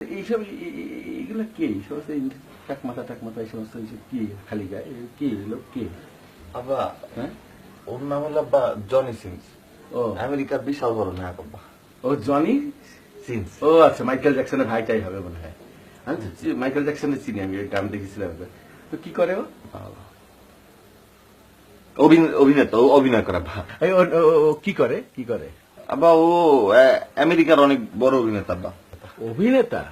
এইসব এগুলো কে? সমস্ত টাক মাথা টাক মাথা এই সমস্ত কি? খালি গায়ে কে? এগুলো কে? আব্বা হ্যাঁ? ওর নাম হলো আব্বা জনি সিন্স। ও। আমেরিকার বিশাল বড় নায়ক আব্বা। ও জনি? সিন্স। ও আচ্ছা মাইকেল জ্যাকসনের ভাইটাই হবে মনে হয়। আমি তো মাইকেল জ্যাকসনের চিনি আমি ওই গান দেখেছিলাম তো কি করে ও? অভিনেতা ও অভিনয় করে আব্বা। এই ও- কি করে? কি করে? আব্বা ও আমেরিকার অনেক বড় অভিনেতা আব্বা। অভিনেতা?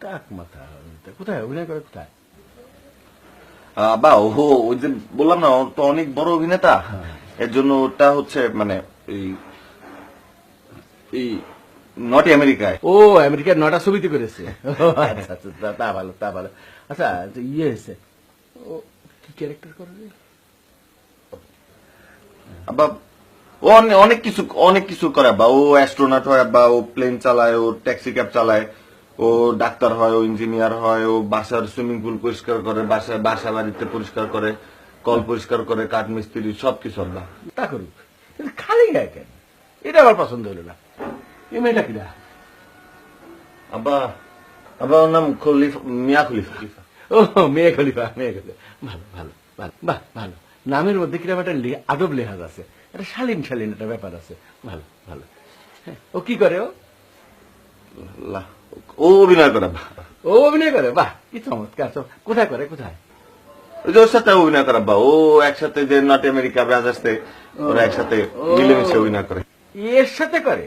টাক মাথা অভিনেতা। কোথায়? অভিনয় করে কোথায়? আব্বা ও ওই যে বললাম না তো অনেক বড় অভিনেতা। এর জন্য ওটা হচ্ছে মানে এই এই নট আমেরিকায়। ও আমেরিকার নটা ছবিতে করেছে। আচ্ছা আচ্ছা তা- ভালো তা ভালো। আচ্ছা ইয়ে হয়েছে। ও কি ক্যারেক্টার করে রে? অনেক কিছু অনেক কিছু করে। বা ও অ্যাস্ট্রোনট হয় আব্বা ও প্লেন চালায়, ও ট্যাক্সি ক্যাব চালায়, ও ডাক্তার হয়, ও ইঞ্জিনিয়ার হয়, ও বাসার সুইমিং পুল পরিষ্কার করে বাসা বাসা বাড়িতে পরিষ্কার করে, কল পরিষ্কার করে, কাঠ, মিস্ত্রি, সবকিছু আব্বা তা করুক। খালি গায়ে কেন? এটা আমার পছন্দ হলো না। এই মেয়েটা কিনা আব্বা আব্বা, ওর নাম খলিফা, মিয়া খলিফা। ও, মেয়ে খলিফা মেয়ে খলিফা। ভালো ভালো ভালো, বাহ, ভালো। নামের মধ্যে কীরকম একটা আদব লেহাজ আছে। একটা শালীন শালীন একটা ব্যাপার আছে। ভালো ভালো। হ্যাঁ, ও কি করে ও? ও অভিনয় করে ও অভিনয় করে বাহ কি চমৎকার। কোথায় করে কোথায়? ওর সাথে অভিনয় করে আব্বা ও একসাথে যে নট আমেরিকা ব্রাজার্সে ওরা একসাথে মিলেমিশে অভিনয় করে। এর সাথে করে?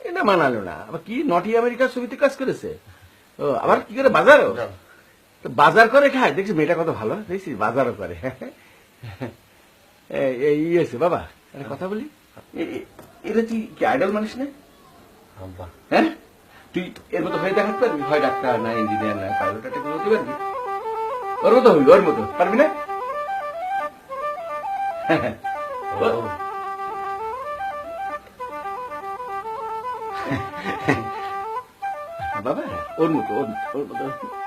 এটা মানালো না। আবার কি নটি আমেরিকার ছবিতে কাজ করেছে? ও আবার কি করে বাজারও? বাজার করে খায়। দেখছি মেয়েটা কত ভালো। দেখছি বাজারও করে। বাবা। একটা কথা বলি। এটা তুই কি আইডল মানুষ না? হ্যাঁ? তুই এর মতো হয়ে দেখাতে পারবি? হয় ডাক্তার না ইঞ্জিনিয়ার না পাইলট একটা হতে পারবি? ওর মতো ওর মতো। পারবি না? বাবা ওর মতো ওর মতো।